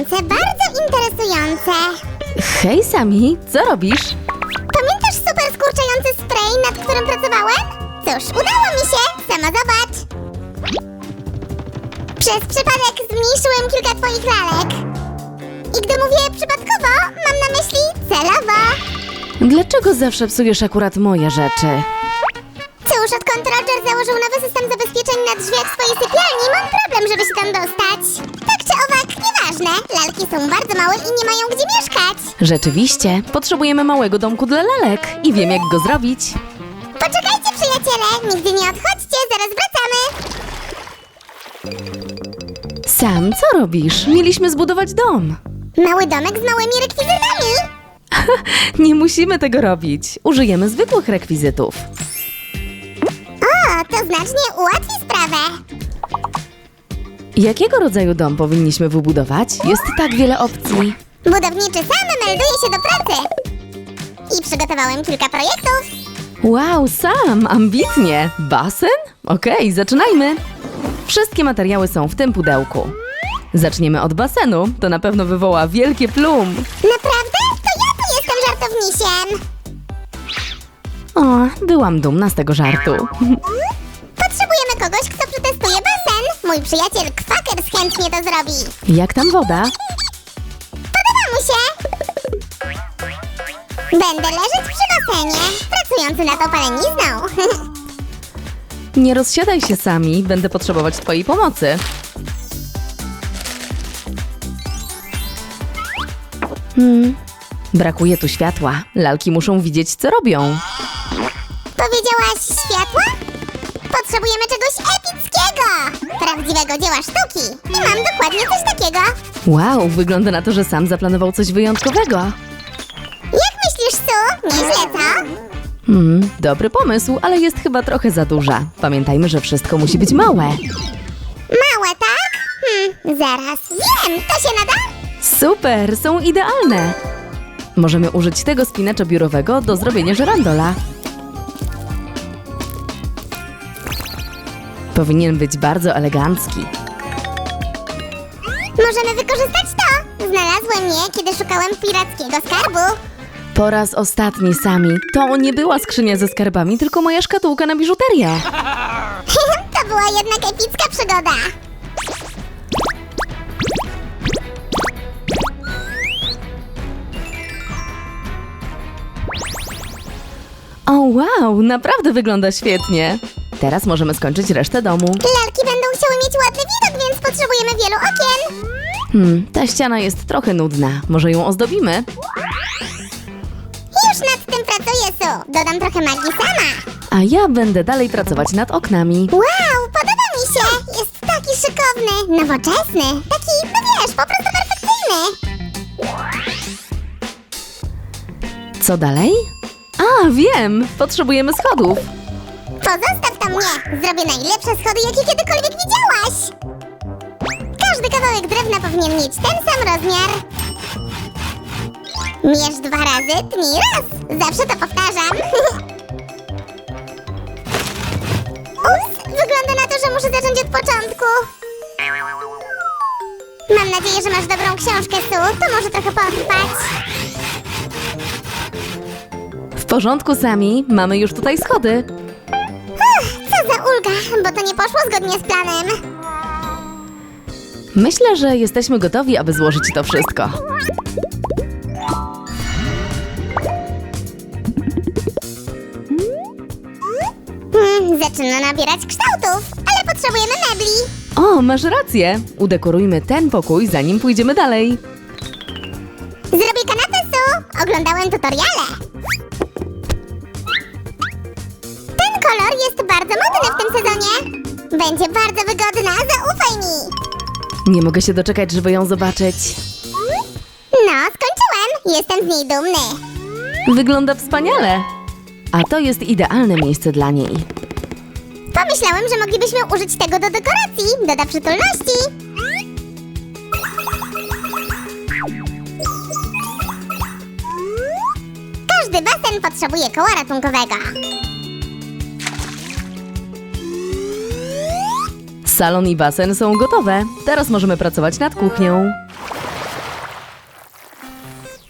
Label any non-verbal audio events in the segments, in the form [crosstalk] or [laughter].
Interesujące, bardzo interesujące. Hej Sami, co robisz? Pamiętasz super skurczający spray, nad którym pracowałem? Cóż, udało mi się, sama zobacz. Przez przypadek zmniejszyłem kilka twoich lalek. I gdy mówię przypadkowo, mam na myśli celowo. Dlaczego zawsze psujesz akurat moje rzeczy? Cóż, odkąd Roger założył nowy system zabezpieczeń na drzwiach swojej sypialni, mam problem, żeby się tam dostać. Tak czy owak, nieważne. Lalki są bardzo małe i nie mają gdzie mieszkać. Rzeczywiście, potrzebujemy małego domku dla lalek i wiem jak go zrobić. Poczekajcie, przyjaciele, nigdy nie odchodźcie, zaraz wracamy. Sam, co robisz? Mieliśmy zbudować dom. Mały domek z małymi rekwizytami. [laughs] Nie musimy tego robić. Użyjemy zwykłych rekwizytów. O, to znacznie ułatwi sprawę. Jakiego rodzaju dom powinniśmy wybudować? Jest tak wiele opcji. Budowniczy sam melduje się do pracy. I przygotowałem kilka projektów. Wow, Sam, ambitnie. Basen? Okej, zaczynajmy. Wszystkie materiały są w tym pudełku. Zaczniemy od basenu. To na pewno wywoła wielkie plum. Naprawdę? To ja tu jestem żartownisiem. O, byłam dumna z tego żartu. Potrzebujemy kogoś, kto przetestuje basen. Mój przyjaciel Kwakers chętnie to zrobi. Jak tam woda? Podoba mu się. Będę leżeć przy basenie, pracujący nad opalenizną. [laughs] Nie rozsiadaj się sami, będę potrzebować twojej pomocy. Hmm, brakuje tu światła. Lalki muszą widzieć, co robią. Powiedziałaś światła? Potrzebujemy czegoś epickiego! Prawdziwego dzieła sztuki. I mam dokładnie coś takiego. Wow, wygląda na to, że sam zaplanował coś wyjątkowego. Jak myślisz, Su? Nieźle, co? Hmm, dobry pomysł, ale jest chyba trochę za duża. Pamiętajmy, że wszystko musi być małe. Małe, tak? Hmm, zaraz. Wiem, to się nada? Super, są idealne. Możemy użyć tego spinacza biurowego do zrobienia żerandola. Powinien być bardzo elegancki. Możemy wykorzystać to. Znalazłem je, kiedy szukałem pirackiego skarbu. Po raz ostatni, Sami, to nie była skrzynia ze skarbami, tylko moja szkatułka na biżuterię. [laughs] to była jednak epicka przygoda. O wow, naprawdę wygląda świetnie. Teraz możemy skończyć resztę domu. Lalki będą chciały mieć ładny widok, więc potrzebujemy wielu okien. Hmm, ta ściana jest trochę nudna. Może ją ozdobimy? Już nad tym pracuję, Su. Dodam trochę magii sama. A ja będę dalej pracować nad oknami. Wow, podoba mi się! Jest taki szykowny, nowoczesny, taki, no wiesz, po prostu perfekcyjny. Co dalej? A, wiem! Potrzebujemy schodów. Pozostaw Zrobię najlepsze schody, jakie kiedykolwiek widziałaś! Każdy kawałek drewna powinien mieć ten sam rozmiar. Mierz dwa razy, tnij raz! Zawsze to powtarzam. [laughs] Ups, wygląda na to, że muszę zacząć od początku. Mam nadzieję, że masz dobrą książkę, Su. To może trochę potrwać. W porządku, Sami. Mamy już tutaj schody. Ulga, bo to nie poszło zgodnie z planem. Myślę, że jesteśmy gotowi, aby złożyć to wszystko. Hmm, zaczyna nabierać kształtów, ale potrzebujemy mebli. O, masz rację. Udekorujmy ten pokój, zanim pójdziemy dalej. Zrobię kanapę, Su. Oglądałem tutoriale. Bardzo modny w tym sezonie. Będzie bardzo wygodna, zaufaj mi. Nie mogę się doczekać, żeby ją zobaczyć. No, skończyłem. Jestem z niej dumny. Wygląda wspaniale. A to jest idealne miejsce dla niej. Pomyślałem, że moglibyśmy użyć tego do dekoracji. Doda przytulności. Każdy basen potrzebuje koła ratunkowego. Salon i basen są gotowe. Teraz możemy pracować nad kuchnią.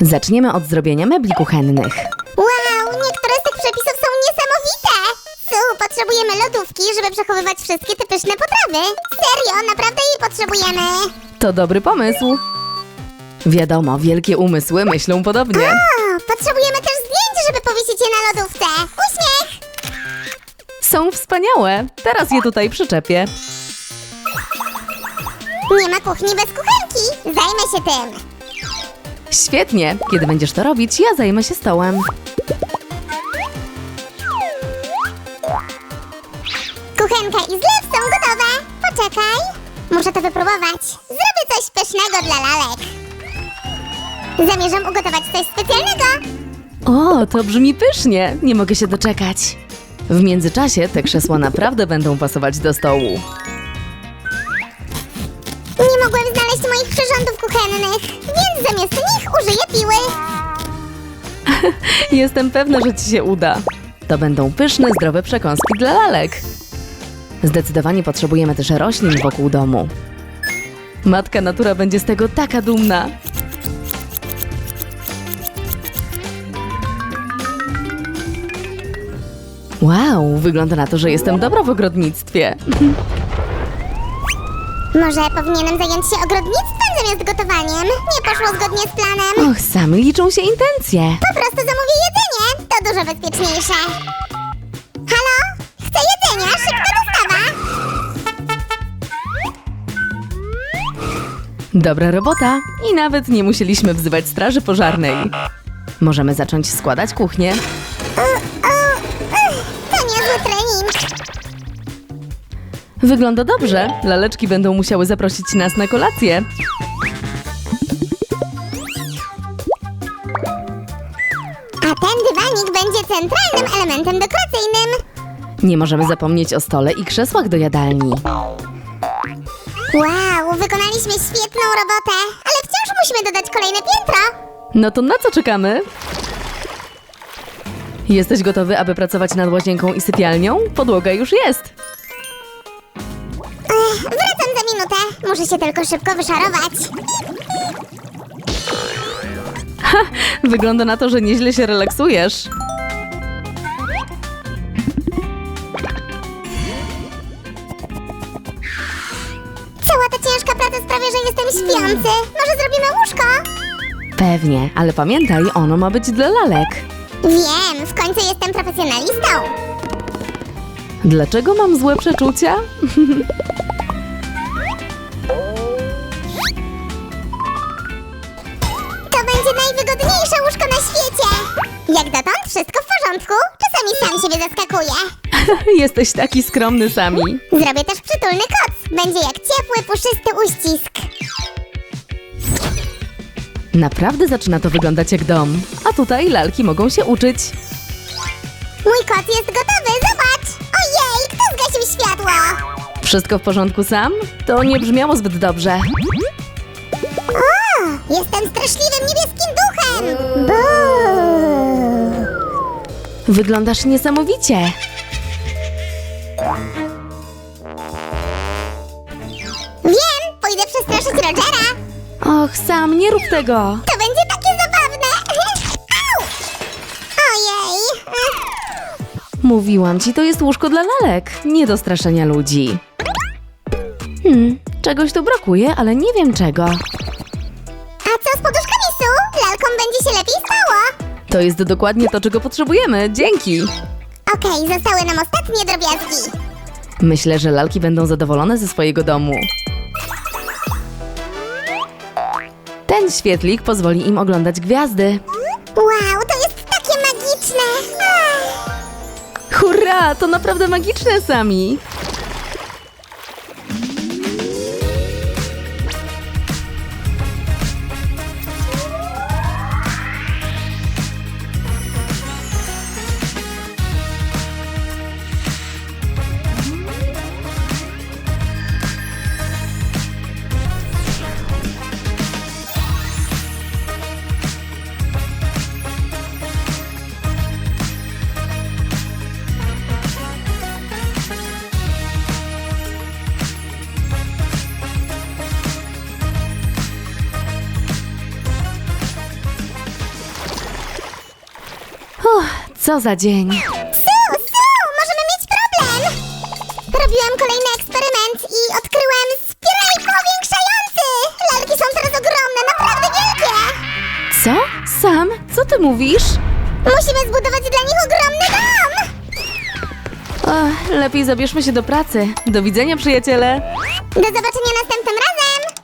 Zaczniemy od zrobienia mebli kuchennych. Wow, niektóre z tych przepisów są niesamowite! Su, potrzebujemy lodówki, żeby przechowywać wszystkie te pyszne potrawy. Serio, naprawdę jej potrzebujemy. To dobry pomysł. Wiadomo, wielkie umysły myślą podobnie. O, potrzebujemy też zdjęć, żeby powiesić je na lodówce. Uśmiech! Są wspaniałe. Teraz je tutaj przyczepię. Nie ma kuchni bez kuchenki. Zajmę się tym. Świetnie. Kiedy będziesz to robić, ja zajmę się stołem. Kuchenka i zlew są gotowe. Poczekaj. Muszę to wypróbować. Zrobię coś pysznego dla lalek. Zamierzam ugotować coś specjalnego. O, to brzmi pysznie. Nie mogę się doczekać. W międzyczasie te krzesła naprawdę będą pasować do stołu. Nie mogłem znaleźć moich przyrządów kuchennych, więc zamiast nich użyję piły. [laughs] Jestem pewna, że ci się uda. To będą pyszne, zdrowe przekąski dla lalek. Zdecydowanie potrzebujemy też roślin wokół domu. Matka natura będzie z tego taka dumna. Wow, wygląda na to, że jestem dobra w ogrodnictwie. [laughs] Może powinienem zająć się ogrodnictwem zamiast gotowaniem? Nie poszło zgodnie z planem. Och, sami liczą się intencje. Po prostu zamówię jedzenie. To dużo bezpieczniejsze. Halo? Chcę jedzenia. Szybka dostawa. Dobra robota. I nawet nie musieliśmy wzywać straży pożarnej. Możemy zacząć składać kuchnię. Wygląda dobrze. Laleczki będą musiały zaprosić nas na kolację. A ten dywanik będzie centralnym elementem dekoracyjnym. Nie możemy zapomnieć o stole i krzesłach do jadalni. Wow, wykonaliśmy świetną robotę, ale wciąż musimy dodać kolejne piętro. No to na co czekamy? Jesteś gotowy, aby pracować nad łazienką i sypialnią? Podłoga już jest. Minutę. Muszę się tylko szybko wyszarować. Wygląda na to, że nieźle się relaksujesz. Cała ta ciężka praca sprawia, że jestem śpiący. Może zrobimy łóżko? Pewnie, ale pamiętaj, ono ma być dla lalek. Wiem, w końcu jestem profesjonalistą. Dlaczego mam złe przeczucia? [laughs] będzie najwygodniejsze łóżko na świecie. Jak dotąd wszystko w porządku. Czasami sam siebie zaskakuję. [laughs] Jesteś taki skromny sami. Zrobię też przytulny koc. Będzie jak ciepły, puszysty uścisk. Naprawdę zaczyna to wyglądać jak dom. A tutaj lalki mogą się uczyć. Mój koc jest gotowy, zobacz! Ojej, kto zgasił światło? Wszystko w porządku sam? To nie brzmiało zbyt dobrze. O, jestem! Buu. Wyglądasz niesamowicie. Wiem, pójdę przestraszyć Rogera. Och, sam, nie rób tego. To będzie takie zabawne. Au! Ojej. Mówiłam ci, to jest łóżko dla lalek, nie do straszenia ludzi. Hmm, czegoś tu brakuje, ale nie wiem czego. Lalkom będzie się lepiej spało. To jest dokładnie to, czego potrzebujemy. Dzięki. Okej, zostały nam ostatnie drobiazgi. Myślę, że lalki będą zadowolone ze swojego domu. Ten świetlik pozwoli im oglądać gwiazdy. Wow, to jest takie magiczne. Ach. Hurra, to naprawdę magiczne sami. Co za dzień. Su, Su, możemy mieć problem! Robiłam kolejny eksperyment i odkryłem spiral powiększający! Lalki są teraz ogromne, naprawdę wielkie! Co? Sam? Co ty mówisz? Musimy zbudować dla nich ogromny dom! Ach, lepiej zabierzmy się do pracy. Do widzenia, przyjaciele. Do zobaczenia!